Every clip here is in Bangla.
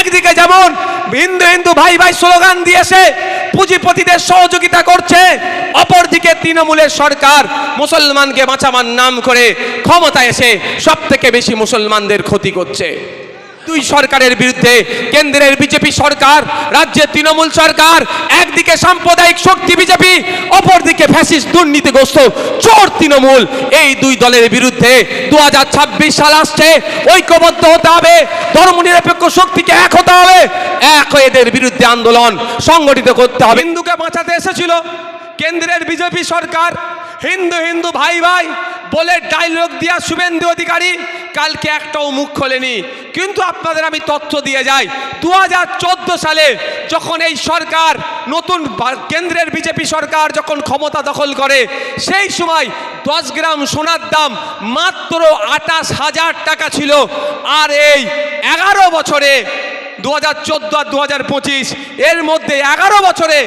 একদিকে যেমন হিন্দু হিন্দু ভাই ভাই স্লোগান দিয়েছে, পুঁজিপতিদের সহযোগিতা করছে, অপরদিকে তৃণমূলের সরকার মুসলমানকে বাঁচাবার নাম করে ক্ষমতায় এসে সব থেকে বেশি মুসলমানদের ক্ষতি করছে। দুই সরকারের বিরুদ্ধে, কেন্দ্রের বিজেপি সরকার, রাজ্যের তৃণমূল সরকার, একদিকে সাম্প্রদায়িক শক্তি বিজেপি, অপরদিকে ফ্যাসিস্ট দুর্নীতিগ্রস্ত চোর তৃণমূল। এই দুই দলের বিরুদ্ধে দু হাজার ছাব্বিশ সাল আসছে, ঐক্যবদ্ধ হতে হবে, ধর্মনিরপেক্ষ শক্তিকে এক হতে হবে, এক এদের বিরুদ্ধে আন্দোলন সংগঠিত করতে হবে। হিন্দুকে বাঁচাতে এসেছিল। কেন্দ্রের বিজেপি সরকার, হিন্দু হিন্দু ভাই ভাই, বলে ডায়লগ দিয়া শুভেন্দু অধিকারী, কালকে একটাও মুখ খোলেনি। কিন্তু আপনাদের আমি তথ্য দিয়ে যাই দু হাজার চোদ্দ সালে যখন এই সরকার, নতুন কেন্দ্রের বিজেপি সরকার যখন ক্ষমতা দখল করে, সেই সময় দশ গ্রাম সোনার দাম মাত্র আটাশ হাজার টাকা ছিল। আর এই এগারো বছরে দু হাজার চোদ্দ আর দু হাজার পঁচিশ, এর মধ্যে এগারো বছরে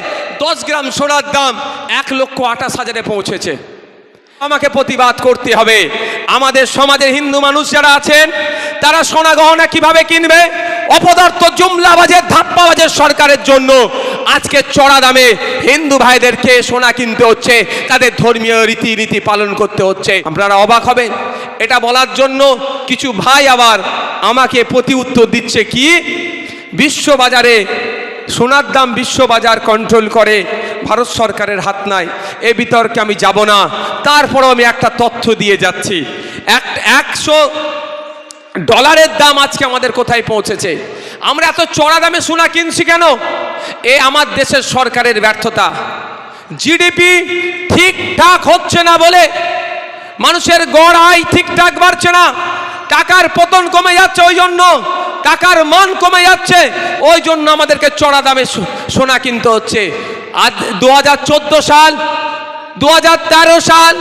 দশ গ্রাম সোনার দাম এক লক্ষ আঠাশ হাজারে পৌঁছেছে। আমাকে প্রতিবাদ করতে হবে। আমাদের সমাজের হিন্দু মানুষ যারা আছেন, তারা সোনা গহনা কীভাবে কিনবে? অপদার্থ জুমলাবাজের, ধাপ্পাবাজের সরকারের জন্য আজকে চড়া দামে হিন্দু ভাইদেরকে সোনা কিনতে হচ্ছে, তাদের ধর্মীয় রীতিনীতি পালন করতে হচ্ছে। আপনারা অবাক হবেন, এটা বলার জন্য কিছু ভাই আবার আমাকে প্রতি উত্তর দিচ্ছে কি? বিশ্ববাজারে সোনার দাম বিশ্ববাজার কন্ট্রোল করে, ভারত সরকারের হাত নাই, এ বিতর্কে আমি যাব না। তারপরও আমি একটা তথ্য দিয়ে যাচ্ছি। এক, একশো ডলারের দাম আজকে আমাদের কোথায় পৌঁছেছে? আমরা এত চড়া দামে সোনা কিনছি কেন? এ আমার দেশের সরকারের ব্যর্থতা। জিডিপি ঠিকঠাক হচ্ছে না বলে মানুষের গড় আয় ঠিকঠাক বাড়ছে না। টাকার পতন কমে যাচ্ছে, ওই জন্য টাকার মান কমে যাচ্ছে ওই জন্য আমাদেরকে চড়া দামে সোনা কিনতে হচ্ছে। দুহাজার চোদ্দ সাল, দুহাজার তেরো সাল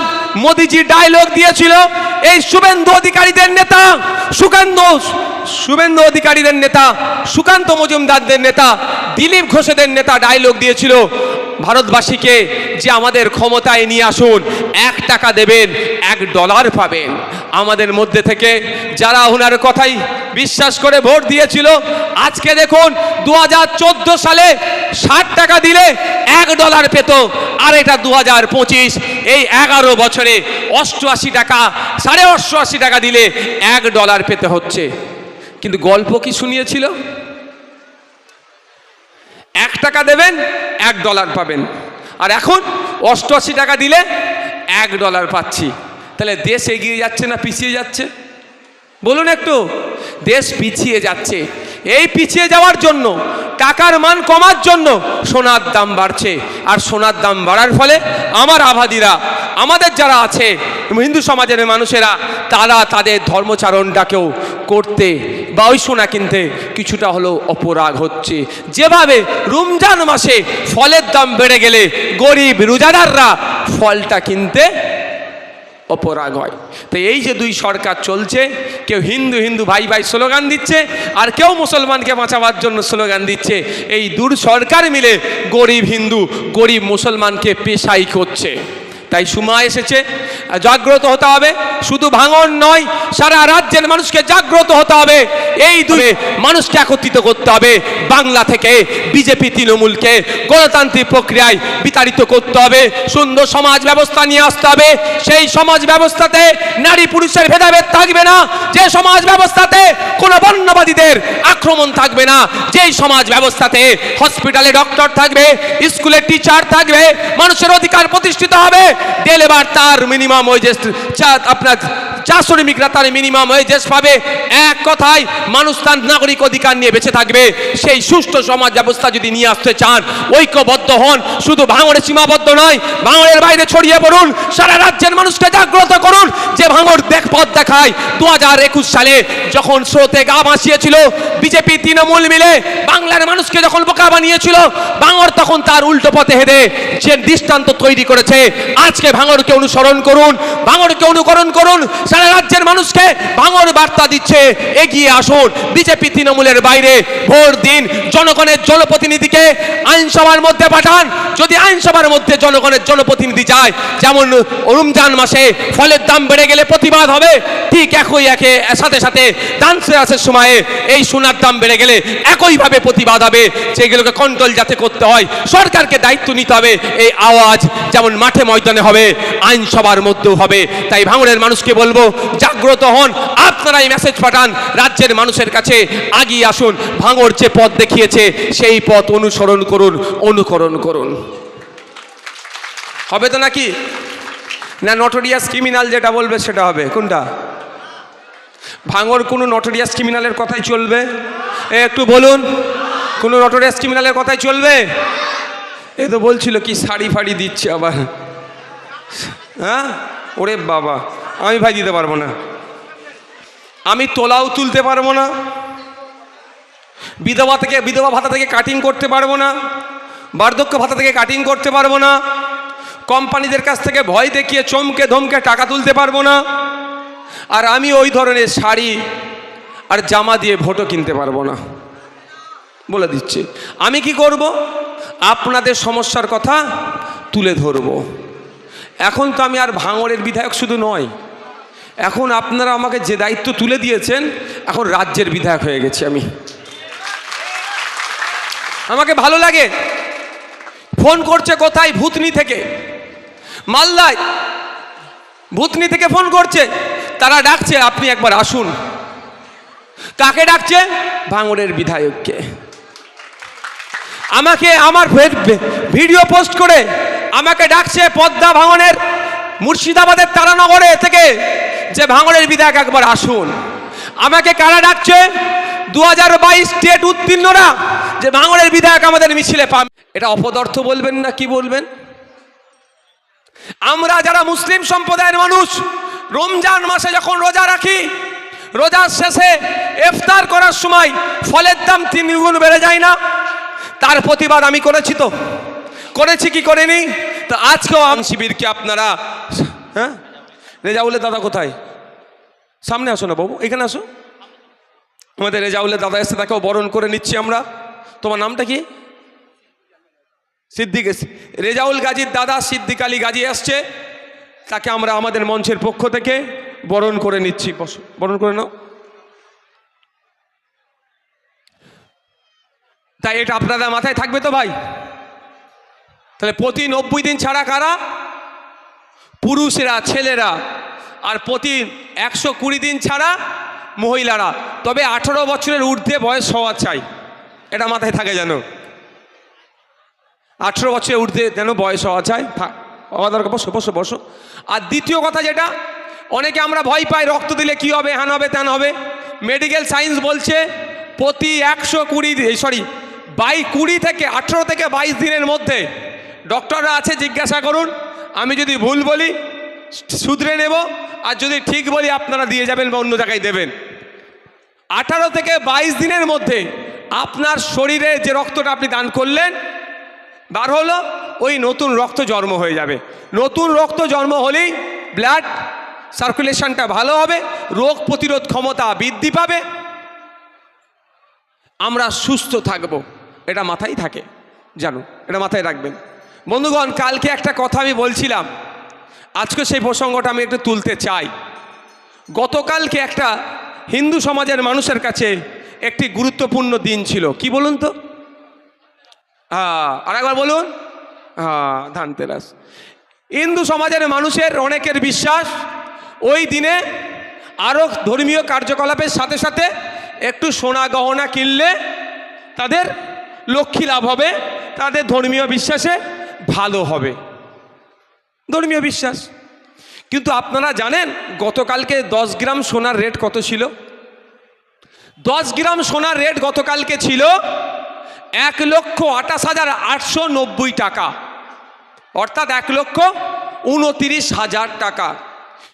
মোদিজি ডায়লগ দিয়েছিল, এই শুভেন্দু অধিকারীদের নেতা, সুকান্ত, শুভেন্দু অধিকারীদের নেতা, সুকান্ত মজুমদারদের নেতা, দিলীপ ঘোষেদের নেতা ডায়লগ দিয়েছিল। ভারতবাসীকে যে আমাদের ক্ষমতায় নিয়ে আসুন, এক টাকা দেবেন, এক ডলার পাবেন। আমাদের মধ্যে থেকে যারা ওনার কথাই বিশ্বাস করে ভোট দিয়েছিল, আজকে দেখুন দু হাজার চোদ্দ সালে ষাট টাকা দিলে এক ডলার পেত, আর এটা দু এই এগারো বছরে অষ্টআশি টাকা, সাড়ে অষ্টআশি টাকা দিলে এক ডলার পেতে হচ্ছে। কিন্তু গল্প কি শুনিয়েছিল? এক টাকা দেবেন, এক ডলার পাবেন। আর এখন অষ্টআশি টাকা দিলে এক ডলার পাচ্ছি। তাহলে দেশ এগিয়ে যাচ্ছে না পিছিয়ে যাচ্ছে? বলুন একটু। দেশ পিছিয়ে যাচ্ছে। এই পিছিয়ে যাওয়ার জন্য, টাকার মান কমার জন্য সোনার দাম বাড়ছে। আর সোনার দাম বাড়ার ফলে আমার আবাদিরা, আমাদের যারা আছে, হিন্দু সমাজের মানুষেরা, তারা তাদের ধর্মচারণটাকেও করতে বা ওই সোনা কিনতে কিছুটা হলেও অপরাগ হচ্ছে। যেভাবে রমজান মাসে ফলের দাম বেড়ে গেলে গরিব রোজাদাররা ফলটা কিনতে অপরাগ হয়। তো এই যে দুই সরকার চলছে, কেউ হিন্দু হিন্দু ভাই ভাই স্লোগান দিচ্ছে, আর কেউ মুসলমানকে বাঁচাবার জন্য স্লোগান দিচ্ছে। এই দূর সরকার মিলে গরিব হিন্দু, গরিব মুসলমানকে পেশাই করছে। তাই সময় এসেছে। জাগ্রত হতে হবে। শুধু ভাঙন নয়, সারা রাজ্যের মানুষকে জাগ্রত হতে হবে। এই দুই মানুষকে একত্রিত করতে হবে। বাংলা থেকে বিজেপি তৃণমূলকে গণতান্ত্রিক প্রক্রিয়ায় বিতাড়িত করতে হবে। সুন্দর সমাজ ব্যবস্থা নিয়ে আসতে হবে। সেই সমাজ ব্যবস্থাতে নারী পুরুষের ভেদাভেদ থাকবে না। যে সমাজ ব্যবস্থাতে কোনো বর্ণবাদীদের আক্রমণ থাকবে না। যেই সমাজ ব্যবস্থাতে হসপিটালে ডক্টর থাকবে স্কুলে টিচার থাকবে, মানুষের অধিকার প্রতিষ্ঠিত হবে। ডেলেবার তার মিনিমাম ওয়েজেস আপনার চা শ্রমিকরা তার মিনিমাম ওয়েজেস পাবে। এক কথায়, মানুষ তার নাগরিক অধিকার নিয়ে বেঁচে থাকবে। সেই সুষ্ঠু সমাজ ব্যবস্থা যদি নিয়ে আসতে চান, ঐক্যবদ্ধ হন। শুধু ভাঙড়ে সীমাবদ্ধ নয় ভাঙড়ের বাইরে ছড়িয়ে পড়ুন। সারা রাজ্যের মানুষকে জাগ্রত করুন। যে দেখায় দু হাজার একুশ সালে যখন স্রোতে গা ভাসিয়েছিল, বিজেপি তৃণমূল মিলে বাংলার মানুষকে যখন বোকা বানিয়েছিল বাঙর তখন তার উল্টো পথে হেঁটে যে দৃষ্টান্ত তৈরি করেছে। আজকে ভাঙরকে অনুসরণ করুন, ভাঙরকে অনুকরণ করুন, সারা রাজ্যের মানুষকে ভাঙর বার্তা দিচ্ছে। এগিয়ে আসুন। বিজেপি তৃণমূলের বাইরে ভোট দিন জনগণের জনপ্রতিনিধিকে আইনসভার মধ্যে পাঠান। যদি আইনসভার মধ্যে জনগণের জনপ্রতিনিধি যায়, যেমন রমজান মাসে ফলের দাম বেড়ে গেলে প্রতিবাদ হবে, ঠিক একই একে, সাথে সাথে ধান শেষের সময়ে এই সোনার দাম বেড়ে গেলে একইভাবে প্রতিবাদ হবে। যেগুলোকে কন্ট্রোল যাতে করতে হয়, সরকারকে দায়িত্ব নিতে হবে। এই আওয়াজ যেমন মাঠে ময়দানে হবে, আইনসভার মধ্যেও হবে। তাই ভাঙড়ের মানুষকে বলব, জাগ্রত হন। আপনারা এই মেসেজ পাঠান, রাজ্যের মানুষের কাছে আগিয়ে আসুন ভাঙর যে পথ দেখিয়েছে, সেই পথ অনুসরণ করুন, অনুকরণ করুন। হবে তো নাকি? না নটোরিয়াস ক্রিমিনাল যেটা বলবে সেটা হবে। কোনটা? ভাঙর কোনো নটোরিয়াস ক্রিমিনালের কথাই চলবে? এ, একটু বলুন, কোনো নটোরিয়াস ক্রিমিনালের কথাই চলবে? এ তো বলছিল কি শাড়ি ফাড়ি দিচ্ছে আবার। হ্যাঁ? ওরে বাবা, আমি ভাই দিতে পারব না। আমি তোলাও তুলতে পারব না। বিধবা থেকে, বিধবা ভাতা থেকে কাটিং করতে পারব না। বার্ধক্য ভাতা থেকে কাটিং করতে পারব না। কোম্পানিদের কাছ থেকে ভয় দেখিয়ে চমকে ধমকে টাকা তুলতে পারব না। আর আমি ওই ধরনের শাড়ি আর জামা দিয়ে ভোটও কিনতে পারব না। বলে দিচ্ছি। আমি কি করব? আপনাদের সমস্যার কথা তুলে ধরব। এখন তো আমি আর ভাঙড়ের বিধায়ক শুধু নয় এখন আপনারা আমাকে যে দায়িত্ব তুলে দিয়েছেন, এখন রাজ্যের বিধায়ক হয়ে গেছি আমি। আমাকে ভালো লাগে। ফোন করছে কোথায়? ভূতনি থেকে। মালদায়। ভূতনি থেকে ফোন করছে। তারা ডাকছে, আপনি একবার আসুন। কাকে ডাকছে? ভাঙড়ের বিধায়ককে। আমাকে আমার ভিডিও পোস্ট করে আমাকে ডাকছে পদ্মা ভাঙনের মুর্শিদাবাদের তারানগরে থেকে। যে ভাঙড়ের বিধায়ক একবার আসুন। আমাকে কারা ডাকছে? দু হাজার বাইশ স্টেট উত্তীর্ণরা যে ভাঙড়ের বিধায়ক আমাদের মিছিলে পাম এটা অপদার্থ বলবেন না কি বলবেন? আমরা যারা মুসলিম সম্প্রদায়ের মানুষ, রমজান মাসে যখন রোজা রাখি, রোজার শেষে ইফতার করার সময় ফলের দাম তিন গুণ বেড়ে যায় না? তার প্রতিবাদ আমি করেছি তো। করেছি কি করিনি? তো আজকেও আম শিবিরকে আপনারা হ্যাঁ? রেজাউলের দাদা কোথায়? সামনে আসো না বাবু, এখানে আসো। আমাদের রেজাউলের দাদা এসে তাকেও বরণ করে নিচ্ছি আমরা। তোমার নামটা কি? সিদ্দিক রেজাউল গাজীর দাদা সিদ্দিক আলী গাজী আসছে তাকে আমরা আমাদের মঞ্চের পক্ষ থেকে বরণ করে নিচ্ছি। বরণ করে নাও। তাই এটা আপনাদের মাথায় থাকবে তো ভাই? তাহলে প্রতি নব্বই দিন ছাড়া কারা পুরুষেরা, ছেলেরা আর প্রতি একশো কুড়ি দিন ছাড়া মহিলারা। তবে আঠেরো বছরের ঊর্ধ্বে বয়স হওয়া চাই। এটা মাথায় থাকে যেন। আঠেরো বছরের ঊর্ধ্বে যেন বয়স হওয়া চাই। হওয়া দরকার, বসো বসো বসো। আর দ্বিতীয় কথা যেটা, অনেকে আমরা ভয় পাই, রক্ত দিলে কি হবে, হ্যান হবে, ত্যান হবে। মেডিকেল সায়েন্স বলছে, প্রতি একশো কুড়ি সরি, বাই কুড়ি থেকে আঠেরো থেকে বাইশ দিনের মধ্যে, ডক্টররা আছে, জিজ্ঞাসা করুন। আমি যদি ভুল বলি, শুধরে নেব, আর যদি ঠিক বলি, আপনারা দিয়ে যাবেন বা অন্য জায়গায় দেবেন। আঠারো থেকে বাইশ দিনের মধ্যে আপনার শরীরে যে রক্তটা আপনি দান করলেন, বার হলো, ওই নতুন রক্ত জন্ম হয়ে যাবে। নতুন রক্ত জন্ম হলেই ব্লাড সার্কুলেশনটা ভালো হবে, রোগ প্রতিরোধ ক্ষমতা বৃদ্ধি পাবে। আমরা সুস্থ থাকব, এটা মাথায় থাকে, জানো, এটা মাথায় রাখবেন। বন্ধুগণ, কালকে একটা কথা আমি বলছিলাম। আজকে সেই প্রসঙ্গটা আমি একটু তুলতে চাই। গতকালকে একটা হিন্দু সমাজের মানুষের কাছে একটি গুরুত্বপূর্ণ দিন ছিল। কি বলুন তো? হ্যাঁ আরেকবার বলুন। হ্যাঁ ধানতেরাস হিন্দু সমাজের মানুষের অনেকের বিশ্বাস, ওই দিনে আরও ধর্মীয় কার্যকলাপের সাথে সাথে একটু সোনা গহনা কিনলে তাদের লক্ষ্মী লাভ হবে, তাদের ধর্মীয় বিশ্বাসে ভালো হবে। ধর্মীয় বিশ্বাস। কিন্তু আপনারা জানেন, গতকালকে দশ গ্রাম সোনার রেট কত ছিল? দশ গ্রাম সোনার রেট গতকালকে ছিল এক লক্ষ আঠাশ হাজার আটশো নব্বই টাকা। অর্থাৎ এক লক্ষ উনতিরিশ হাজার টাকা।